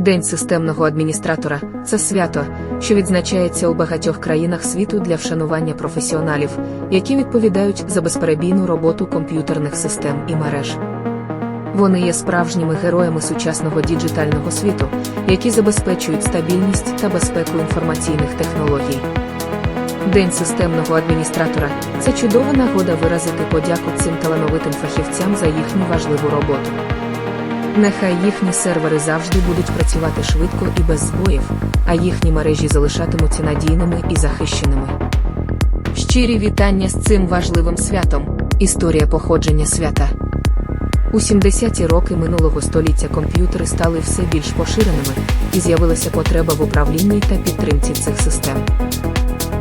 День системного адміністратора це свято, що відзначається у багатьох країнах світу для вшанування професіоналів, які відповідають за безперебійну роботу комп'ютерних систем і мереж. Вони є справжніми героями сучасного діджитального світу, які забезпечують стабільність та безпеку інформаційних технологій. День системного адміністратора це чудова нагода виразити подяку цим талановитим фахівцям за їхню важливу роботу. Нехай їхні сервери завжди будуть працювати швидко і без збоїв, а їхні мережі залишатимуться надійними і захищеними. Щирі вітання з цим важливим святом. Історія походження свята. У 70-ті роки минулого століття комп'ютери стали все більш поширеними, і з'явилася потреба в управлінні та підтримці цих систем.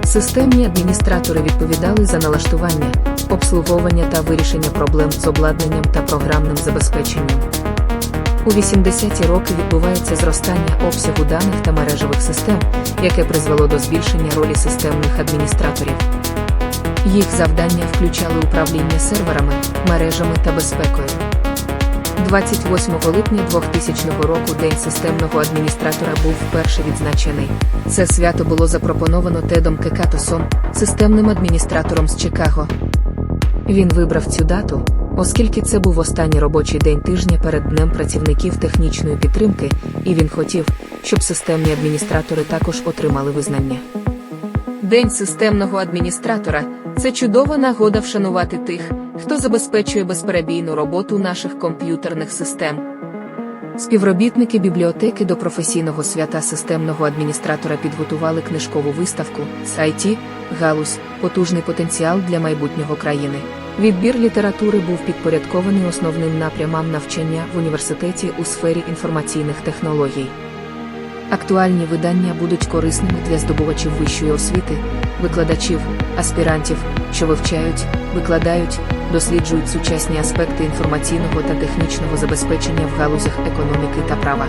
Системні адміністратори відповідали за налаштування, обслуговування та вирішення проблем з обладнанням та програмним забезпеченням. У 80-ті роки відбувається зростання обсягу даних та мережевих систем, яке призвело до збільшення ролі системних адміністраторів. Їх завдання включали управління серверами, мережами та безпекою. 28 липня 2000 року День системного адміністратора був вперше відзначений. Це свято було запропоновано Тедом Кекатосом, системним адміністратором з Чикаго. Він вибрав цю дату, оскільки це був останній робочий день тижня перед Днем працівників технічної підтримки, і він хотів, щоб системні адміністратори також отримали визнання. День системного адміністратора це чудова нагода вшанувати тих, хто забезпечує безперебійну роботу наших комп'ютерних систем. Співробітники бібліотеки до професійного свята системного адміністратора підготували книжкову виставку «IT. Галузь, потужний потенціал для майбутнього країни. Відбір літератури був підпорядкований основним напрямам навчання в університеті у сфері інформаційних технологій. Актуальні видання будуть корисними для здобувачів вищої освіти, викладачів, аспірантів, що вивчають, викладають, досліджують сучасні аспекти інформаційного та технічного забезпечення в галузях економіки та права.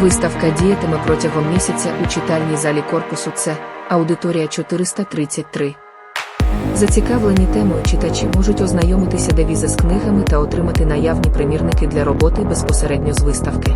Виставка діятиме протягом місяця у читальній залі корпусу С, аудиторія 433. Зацікавлені темою читачі можуть ознайомитися девізи з книгами та отримати наявні примірники для роботи безпосередньо з виставки.